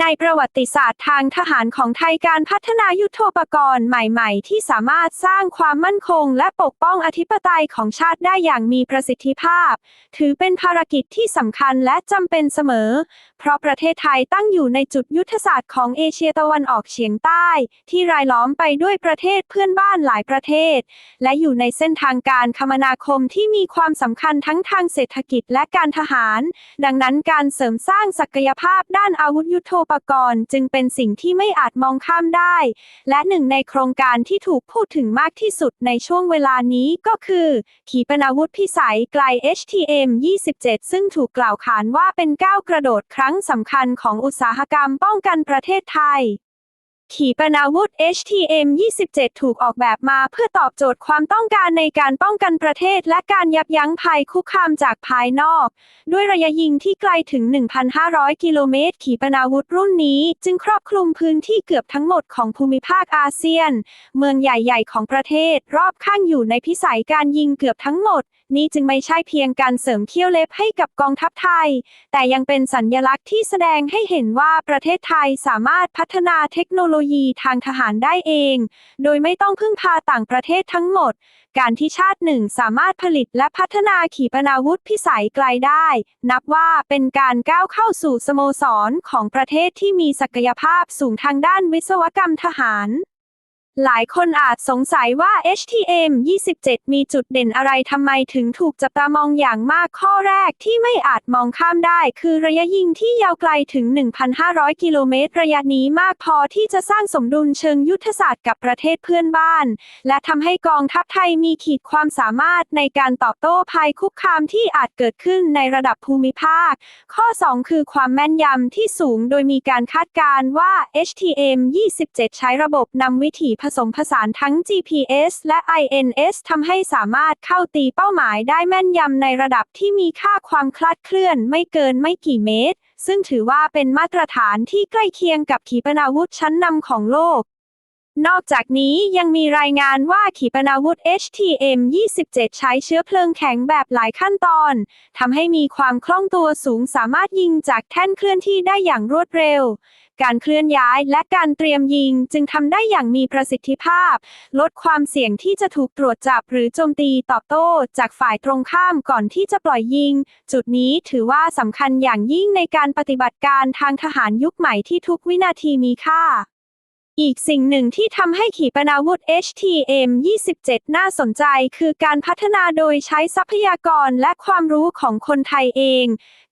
ในประวัติศาสตร์ทางทหารของไทยการพัฒนายุทโธปกรณ์ใหม่ๆ ที่สามารถสร้างความมั่นคง และปกป้องอธิปไตยของชาติได้อย่างมีประสิทธิภาพ ถือเป็นภารกิจที่สำคัญและจำเป็นเสมอ เพราะประเทศไทยตั้งอยู่ในจุดยุทธศาสตร์ของเอเชียตะวันออกเฉียงใต้ ที่รายล้อมไปด้วยประเทศเพื่อนบ้านหลายประเทศ และอยู่ในเส้นทางการคมนาคมที่มีความสำคัญทั้งทางเศรษฐกิจและการทหาร ดังนั้นการเสริมสร้างศักยภาพด้านอาวุธยุทโธปกรณ์จึงเป็นสิ่งที่ไม่อาจมองข้ามได้ และหนึ่งในโครงการที่ถูกพูดถึงมากที่สุดในช่วงเวลานี้ก็คือ ขีปนาวุธพิสัยไกล HTM 27 ซึ่งถูกกล่าวขานว่าเป็นก้าวกระโดดครั้งสำคัญของอุตสาหกรรมป้องกันประเทศไทย ขีปนาวุธ HTM 27 ถูกออกแบบมาเพื่อตอบโจทย์ความต้องการในการป้องกันประเทศและการยับยั้งภัยคุกคามจากภายนอก ด้วยระยะยิงที่ไกลถึง 1,500 กิโลเมตร ขีปนาวุธรุ่นนี้จึงครอบคลุมพื้นที่เกือบทั้งหมดของภูมิภาคอาเซียน เมืองใหญ่ ๆ ของประเทศ รอบข้างอยู่ในพิสัยการยิงเกือบทั้งหมด นี่จึงไม่ใช่เพียงการเสริมเขี้ยวเล็บให้กับกองทัพไทย แต่ยังเป็นสัญญลักษณ์ที่แสดงให้เห็นว่าประเทศไทยสามารถพัฒนาเทคโนโลยีทางทหารได้เอง โดยไม่ต้องพึ่งพาต่างประเทศทั้งหมด การที่ชาติหนึ่งสามารถผลิตและพัฒนาขีปนาวุธพิสัยไกลได้ นับว่าเป็นการก้าวเข้าสู่สโมสรของประเทศที่มีศักยภาพสูงทางด้านวิศวกรรมทหาร หลายคนอาจสงสัยว่า HTM 27 มีจุดเด่นอะไรทำไมถึงถูกจับตามองอย่างมากข้อแรกที่ไม่อาจมองข้ามได้ คือระยะยิงที่ยาวไกลถึง 1,500 กิโลเมตร ระยะนี้มากพอที่จะสร้างสมดุลเชิงยุทธศาสตร์กับประเทศเพื่อนบ้าน และทำให้กองทัพไทยมีขีดความสามารถในการตอบโต้ภัยคุกคามที่อาจเกิดขึ้นในระดับภูมิภาค ข้อ 2 คือความแม่นยำที่สูงโดยมีการคาดการณ์ว่า HTM 27 ใช้ระบบนำวิถีผสมผสานทั้ง GPS และ INS ทำให้สามารถเข้าตีเป้าหมายได้แม่นยำในระดับที่มีค่าความคลาดเคลื่อนไม่เกินไม่กี่เมตร ซึ่งถือว่าเป็นมาตรฐานที่ใกล้เคียงกับขีปนาวุธชั้นนำของโลกนอกจากนี้ยังมีรายงานว่าขีปนาวุธ HTM 27 ใช้เชื้อเพลิงแข็งแบบหลายขั้นตอน ทำให้มีความคล่องตัวสูงสามารถยิงจากแท่นเคลื่อนที่ได้อย่างรวดเร็ว การเคลื่อนย้ายและการเตรียมยิงจึงทำได้อย่างมีประสิทธิภาพ ลดความเสี่ยงที่จะถูกตรวจจับหรือโจมตีตอบโต้จากฝ่ายตรงข้ามก่อนที่จะปล่อยยิง จุดนี้ถือว่าสำคัญอย่างยิ่งในการปฏิบัติการทางทหารยุคใหม่ที่ทุกวินาทีมีค่า อีกสิ่งหนึ่งที่ทำให้ขีปนาวุธ HTM 27 น่าสนใจคือการพัฒนาโดยใช้ทรัพยากรและความรู้ของคนไทยเอง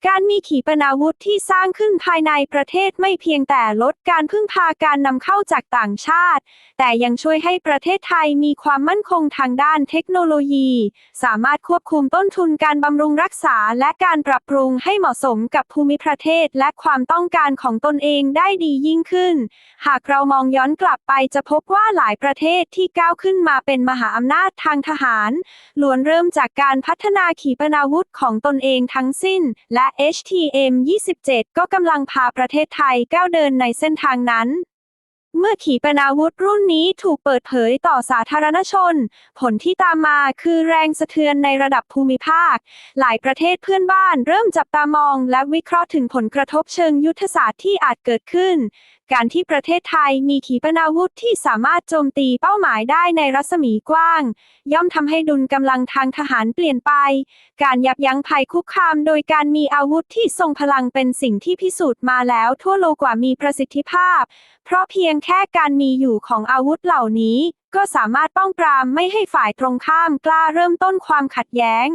การมีขีปนาวุธที่สร้างขึ้นภายในประเทศไม่เพียงแต่ลดการพึ่งพาการนำเข้าจากต่างชาติ แต่ยังช่วยให้ประเทศไทยมีความมั่นคงทางด้านเทคโนโลยี สามารถควบคุมต้นทุนการบำรุงรักษาและการปรับปรุงให้เหมาะสมกับภูมิประเทศและความต้องการของตนเองได้ดียิ่งขึ้น หากเรามองย้อนกลับไปจะพบว่าหลายประเทศที่ก้าวขึ้นมาเป็นมหาอำนาจทางทหาร ล้วนเริ่มจากการพัฒนาขีปนาวุธของตนเองทั้งสิ้น และ HTM 27 ก็กำลังพาประเทศไทยก้าวเดินในเส้นทางนั้นเมื่อขีปนาวุธรุ่นนี้ถูกเปิดเผยต่อสาธารณชน ผลที่ตามมาคือแรงสะเทือนในระดับภูมิภาค หลายประเทศเพื่อนบ้านเริ่มจับตามองและวิเคราะห์ถึงผลกระทบเชิงยุทธศาสตร์ที่อาจเกิดขึ้นการที่ประเทศไทยมีขีปนาวุธที่สามารถโจมตีเป้าหมายได้ในรัศมีกว้าง ย่อมทำให้ดุลกำลังทางทหารเปลี่ยนไป การยับยั้งภัยคุกคามโดยการมีอาวุธที่ทรงพลังเป็นสิ่งที่พิสูจน์มาแล้วทั่วโลกว่ามีประสิทธิภาพ เพราะเพียงแค่การมีอยู่ของอาวุธเหล่านี้ ก็สามารถป้องปรามไม่ให้ฝ่ายตรงข้ามกล้าเริ่มต้นความขัดแย้ง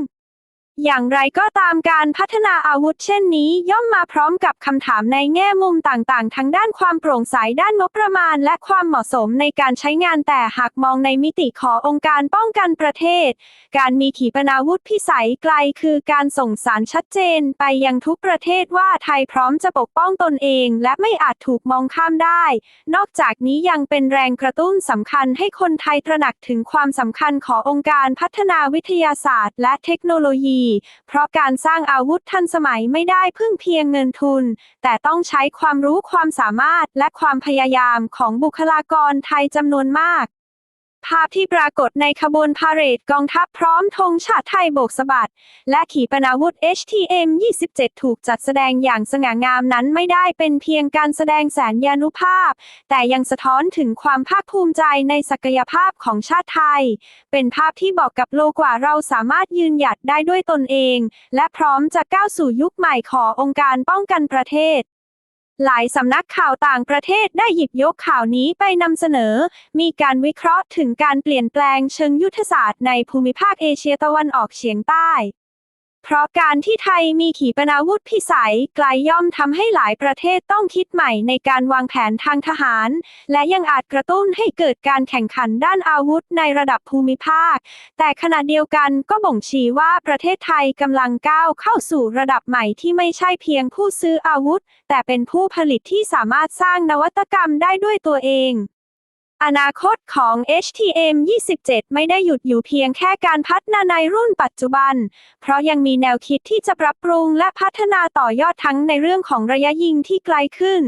อย่างไรก็ตามการพัฒนาอาวุธเช่นนี้ย่อมมาพร้อมกับคำถามในแง่มุมต่างๆ ทั้งด้านความโปร่งใสด้านงบประมาณ และความเหมาะสมในการใช้งานแต่หากมองในมิติขององค์การป้องกันประเทศ การมีขีปนาวุธพิสัยไกลคือการส่งสารชัดเจนไปยังทุกประเทศว่าไทยพร้อมจะปกป้องตนเอง และไม่อาจถูกมองข้ามได้ นอกจากนี้ยังเป็นแรงกระตุ้นสำคัญให้คนไทยตระหนักถึงความสำคัญขององค์การพัฒนาวิทยาศาสตร์ และเทคโนโลยีเพราะการสร้างอาวุธทันสมัยไม่ได้พึ่งเพียงเงินทุน แต่ต้องใช้ความรู้ความสามารถและความพยายามของบุคลากรไทยจำนวนมาก ภาพที่ปรากฏในขบวนพาเหรดกองทัพพร้อมธงชาติไทยโบกสะบัด และขีปนาวุธ HTM 27 ถูกจัดแสดงอย่างสง่างามนั้นไม่ได้เป็นเพียงการแสดงแสนยานุภาพ แต่ยังสะท้อนถึงความภาคภูมิใจในศักยภาพของชาติไทย เป็นภาพที่บอกกับโลกว่าเราสามารถยืนหยัดได้ด้วยตนเอง และพร้อมจะก้าวสู่ยุคใหม่ขององค์การป้องกันประเทศ หลายสำนักข่าวต่างประเทศได้หยิบยกข่าวนี้ไปนำเสนอ มีการวิเคราะห์ถึงการเปลี่ยนแปลงเชิงยุทธศาสตร์ในภูมิภาคเอเชียตะวันออกเฉียงใต้ เพราะการที่ไทยมีขีปนาวุธพิสัยไกลย่อมทำให้หลายประเทศต้องคิดใหม่ในการวางแผนทางทหาร และยังอาจกระตุ้นให้เกิดการแข่งขันด้านอาวุธในระดับภูมิภาค แต่ขณะเดียวกันก็บ่งชี้ว่าประเทศไทยกำลังก้าวเข้าสู่ระดับใหม่ที่ไม่ใช่เพียงผู้ซื้ออาวุธ แต่เป็นผู้ผลิตที่สามารถสร้างนวัตกรรมได้ด้วยตัวเอง อนาคตของ HTM 27 ไม่ได้หยุดอยู่เพียงแค่การพัฒนาในรุ่นปัจจุบัน เพราะยังมีแนวคิดที่จะปรับปรุงและพัฒนาต่อยอดทั้งในเรื่องของระยะยิงที่ไกลขึ้น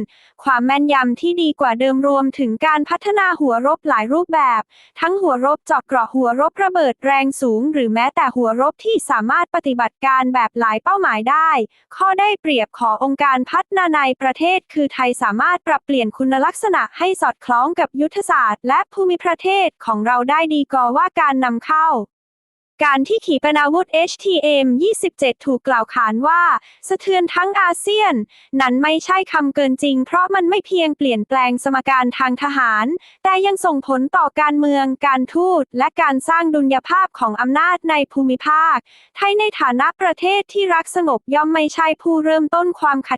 ความแม่นยำที่ดีกว่าเดิมรวมถึงการพัฒนาหัวรบหลายรูปแบบ ทั้งหัวรบเจาะเกราะหัวรบระเบิดแรงสูง หรือแม้แต่หัวรบที่สามารถปฏิบัติการแบบหลายเป้าหมายได้ ข้อได้เปรียบขององค์การพัฒนาในประเทศ คือไทยสามารถปรับเปลี่ยนคุณลักษณะให้สอดคล้องกับยุทธศาสาสตร์ และภูมิประเทศของเราได้ดีกว่าว่าการนำเข้า การที่ขีปนาวุธ HTM 27 ถูกกล่าวขานว่า สะเทือนทั้งอาเซียน นั้นไม่ใช่คำเกินจริง เพราะมันไม่เพียงเปลี่ยนแปลงสมการทางทหาร แต่ยังส่งผลต่อการเมือง การทูต และการสร้างดุลยภาพของอำนาจในภูมิภาค ไทยในฐานะประเทศที่รักสงบย่อมไม่ใช่ผู้เริ่มต้นความขัด